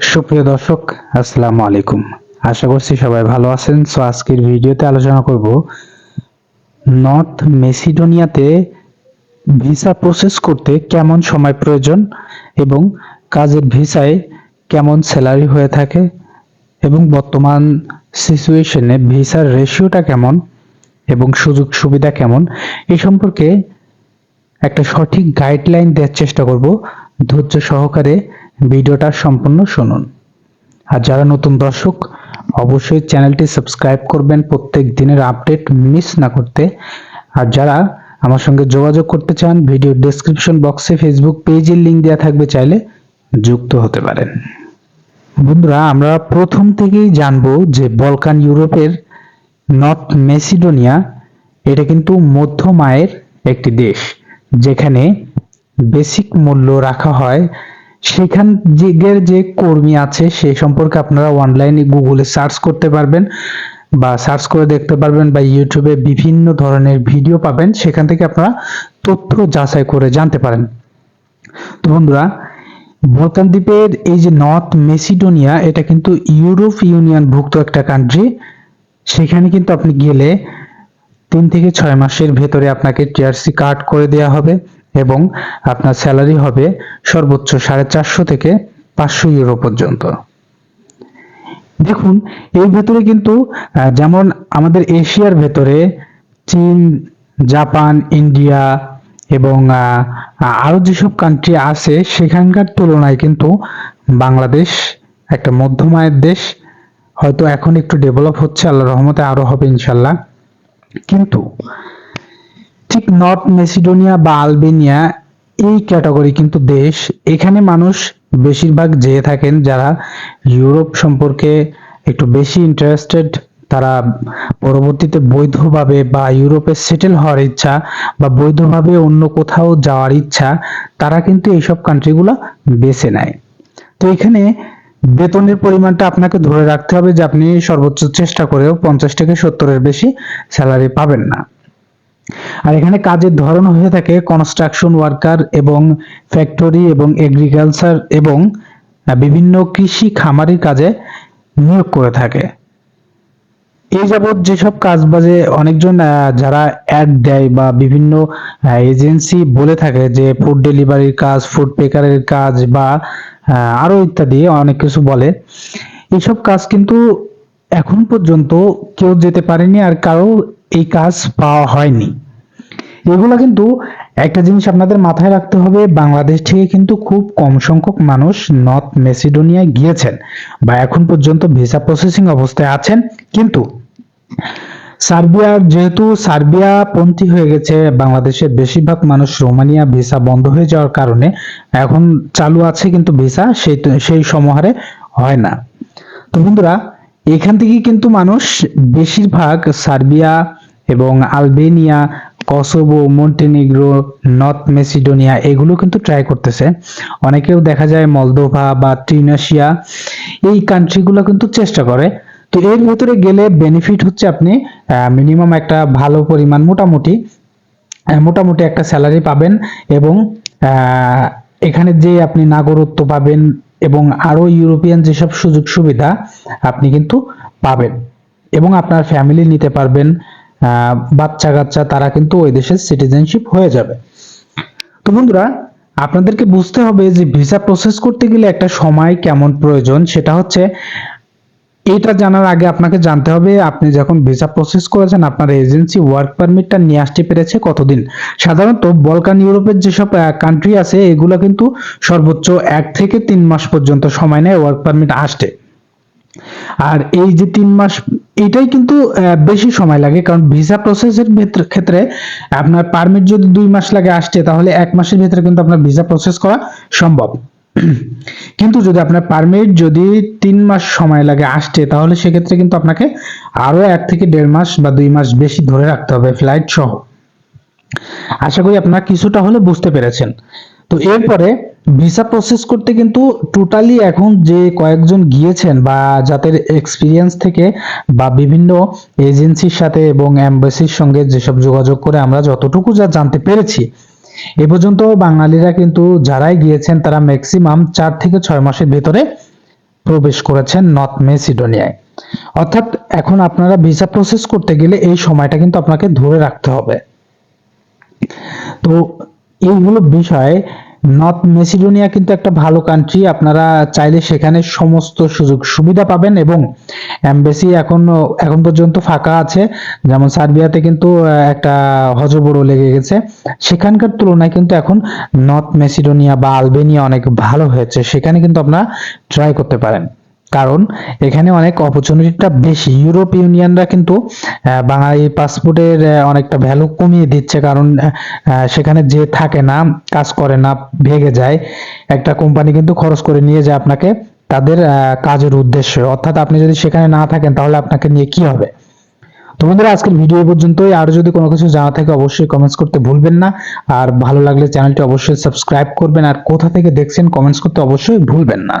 সুপ্রিয় দর্শক, আসসালামু আলাইকুম। আশা করছি সবাই ভালো আছেন। সো আজকের ভিডিওতে আলোচনা করব নর্থ মেসিডোনিয়াতে ভিসা প্রসেস করতে কেমন সময় প্রয়োজন এবং কাজের ভিসায় কেমন স্যালারি হয়ে থাকে এবং বর্তমান সিচুয়েশনে ভিসার রেশিওটা কেমন এবং সুযোগ সুবিধা কেমন এ সম্পর্কে একটা সঠিক গাইডলাইন দেওয়ার চেষ্টা করব। ধৈর্য সহকারে ভিডিওটা সম্পূর্ণ শুনুন। আর যারা নতুন দর্শক, অবশ্যই চ্যানেলটি সাবস্ক্রাইব করবেন। প্রত্যেক দিনের আপডেট মিস না করতে। আর যারা আমার সঙ্গে যোগাযোগ করতে চান ভিডিও ডেসক্রিপশন বক্সে ফেসবুক পেজের লিংক দেওয়া থাকবে, চাইলে যুক্ত হতে পারেন। বন্ধুরা, আমরা প্রথম থেকেই জানব যে বলকান ইউরোপের নর্থ মেসিডোনিয়া, এটা কিন্তু মধ্যম আয়ের একটি দেশ, যেখানে বেসিক মূল্য রাখা হয় সেখান দিকের যে কর্মী আছে সেই সম্পর্কে আপনারা অনলাইনে গুগলে সার্চ করতে পারবেন বা সার্চ করে দেখতে পারবেন বা ইউটিউবে বিভিন্ন ধরনের ভিডিও পাবেন। সেখান থেকে আপনারা তথ্য যাচাই করে জানতে পারেন। তো বন্ধুরা বলকান দ্বীপের এই যে নর্থ মেসিডোনিয়া এটা কিন্তু ইউরোপ ইউনিয়ন ভুক্ত একটা কান্ট্রি সেখানে কিন্তু আপনি গেলে তিন থেকে ছয় মাসের ভেতরে আপনাকে টিআরসি কার্ড করে দেওয়া হবে। এবং আপনার স্যালারি হবে সর্বোচ্চ সাড়ে চারশো থেকে পাঁচশো ইউরো পর্যন্ত। দেখুন এর ভেতরে কিন্তু যেমন আমাদের এশিয়ার ভেতরে চীন জাপান ইন্ডিয়া এবং আহ, আরও যেসব কান্ট্রি আছে সেখানকার তুলনায় কিন্তু বাংলাদেশ একটা মধ্যম আয়ের দেশ। হয়তো এখন একটু ডেভেলপ হচ্ছে আল্লাহ রহমতে আরও হবে ইনশাল্লাহ কিন্তু নর্থ মেসিডোনিয়া বা আলবেনিয়া, এই ক্যাটাগরি কিন্তু দেশ। এখানে মানুষ বেশিরভাগ যেয়ে থাকেন যারা ইউরোপ সম্পর্কে একটু বেশি ইন্টারেস্টেড তারা পরবর্তীতে বৈধভাবে বা ইউরোপে সেটেল হওয়ার ইচ্ছা বা বৈধভাবে অন্য কোথাও যাওয়ার ইচ্ছা, তারা কিন্তু এইসব কান্ট্রিগুলো বেছে নেয়। তো এখানে বেতনের পরিমাণটা আপনাকে ধরে রাখতে হবে যে আপনি সর্বোচ্চ চেষ্টা করেও পঞ্চাশ থেকে সত্তরের বেশি স্যালারি পাবেন না। আর এখানে কাজের ধরন হয়ে থাকে কনস্ট্রাকশন ওয়ার্কার এবং ফ্যাক্টরি এবং এগ্রিকালচার এবং বিভিন্ন কৃষি খামারি কাজে নিয়োগ করে থাকে। এই যাবৎ যেসব কাজ বাজে অনেকজন যারা অ্যাড দেয় বা বিভিন্ন এজেন্সি বলে থাকে যে ফুড ডেলিভারির কাজ ফুড পেকারের কাজ বা আরও ইত্যাদি অনেক কিছু বলে, এইসব কাজ কিন্তু এখন পর্যন্ত কেউ যেতে পারেনি আর কারও এই কাজ পাওয়া হয়নি। এগুলো কিন্তু একটা জিনিস আপনাদের মাথায় রাখতে হবে, বাংলাদেশ থেকে কিন্তু খুব কম সংখ্যক মানুষ নর্থ মেসিডোনিয়ায় গিয়েছেন বা এখন পর্যন্ত ভিসা প্রসেসিং অবস্থায় আছেন। কিন্তু সার্বিয়া যেহেতু সার্বিয়া পন্থী হয়ে গেছে, বাংলাদেশের বেশিরভাগ মানুষ রোমানিয়া ভিসা বন্ধ হয়ে যাওয়ার কারণে এখন চালু আছে কিন্তু ভিসা, সেই সেই সমাহারে হয় না। তো বন্ধুরা, এখান থেকে কিন্তু মানুষ বেশিরভাগ সার্বিয়া এবং Albania Kosovo, Montenegro, North Macedonia এগুলো কিন্তু ট্রাই করতেছে। অনেকেও দেখা যায় মলদোভা বা ত্রিনাশিয়া, এই কান্ট্রিগুলো কিন্তু চেষ্টা করে। তো এর ভেতরে গেলে বেনিফিট হচ্ছে আপনি মিনিমাম একটা ভালো পরিমাণ মোটামুটি মোটামুটি একটা স্যালারি পাবেন এবং এখানে যে আপনি নাগরত্ব পাবেন এবং আরও ইউরোপিয়ান যেসব সুযোগ সুবিধা আপনি কিন্তু পাবেন এবং আপনার ফ্যামিলি নিতে পারবেন। বাচ্চা কাচ্চা তারা কিন্তু ওই দেশের সিটিজেনশিপ হয়ে যাবে। তো বন্ধুরা, আপনাদেরকে বুঝতে হবে যে ভিসা প্রসেস করতে গেলে একটা সময় কেমন প্রয়োজন, সেটা হচ্ছে এটা জানার আগে আপনাকে জানতে হবে, আপনি যখন ভিসা প্রসেস করেছেন, আপনার এজেন্সি ওয়ার্ক পারমিটটা নিয়ে আসতে পেরেছে কতদিন? সাধারণত বলকান ইউরোপের যেসব কান্ট্রি আছে, এগুলো কিন্তু সর্বোচ্চ এক থেকে তিন মাস পর্যন্ত সময় নেয় ওয়ার্ক পারমিট আসতে। আর এই যে তিন মাস, এটাই কিন্তু বেশি সময় লাগে, কারণ ভিসা প্রসেসের ক্ষেত্রে আপনার পারমিট যদি দুই মাস লাগে আসতে, তাহলে এক মাসের ভিতরে কিন্তু আপনার ভিসা প্রসেস করা সম্ভব। কিন্তু যদি আপনার পারমিট যদি তিন মাস সময় লাগে আসতে, তাহলে সেক্ষেত্রে কিন্তু আপনাকে আরও এক থেকে দেড় মাস বা দুই মাস বেশি ধরে রাখতে হবে ফ্লাইট সহ। আশা করি আপনারা কিছুটা হলে বুঝতে পেরেছেন। তো এরপরে ভিসা প্রসেস করতে কিন্তু টোটালি এখন যে কয়েকজন গিয়েছেন বা যাদের এক্সপিরিয়েন্স থেকে বা বিভিন্ন এজেন্সির সাথে এবং এম্বাসির সঙ্গে যেসব যোগাযোগ করে আমরা যতটুকু যা জানতে পেরেছি, এ পর্যন্ত বাঙালিরা কিন্তু যারাই গিয়েছেন তারা ম্যাক্সিমাম চার থেকে ছয় মাসের ভেতরে প্রবেশ করেছেন নর্থ মেসিডোনিয়ায়। অর্থাৎ এখন আপনারা ভিসা প্রসেস করতে গেলে এই সময়টা কিন্তু আপনাকে ধরে রাখতে হবে। তো এই হলো বিষয়। নর্থ মেসিডোনিয়া কিন্তু একটা ভালো কান্ট্রি আপনারা চাইলে সেখানে সমস্ত সুযোগ সুবিধা পাবেন এবং এমবেসি এখন এখন পর্যন্ত ফাঁকা আছে, যেমন সার্বিয়াতে কিন্তু একটা হজবড়ো লেগে গেছে। সেখানকার তুলনায় কিন্তু এখন নর্থ মেসিডোনিয়া বা আলবেনিয়া অনেক ভালো হয়েছে, সেখানে কিন্তু আপনারা ট্রাই করতে পারেন। কারণ এখানে অনেক অপরচুনিটিটা বেশি। ইউরোপ ইউনিয়নরা কিন্তু বাঙালি পাসপোর্টের অনেকটা ভ্যালু কমিয়ে দিচ্ছে। কারণ সেখানে যে থাকে না, কাজ করে না ভেগে যায়। একটা কোম্পানি কিন্তু খরচ করে নিয়ে যায় আপনাকে তাদের কাজের উদ্দেশ্যে। অর্থাৎ আপনি যদি সেখানে না থাকেন, তাহলে আপনাকে নিয়ে কি হবে? তো বন্ধুরা, আজকের ভিডিও পর্যন্তই। আরও যদি কোনো কিছু জানা থাকে, অবশ্যই কমেন্টস করতে ভুলবেন না। আর ভালো লাগলে চ্যানেলটি অবশ্যই সাবস্ক্রাইব করবেন। আর কোথা থেকে দেখছেন কমেন্টস করতে অবশ্যই ভুলবেন না।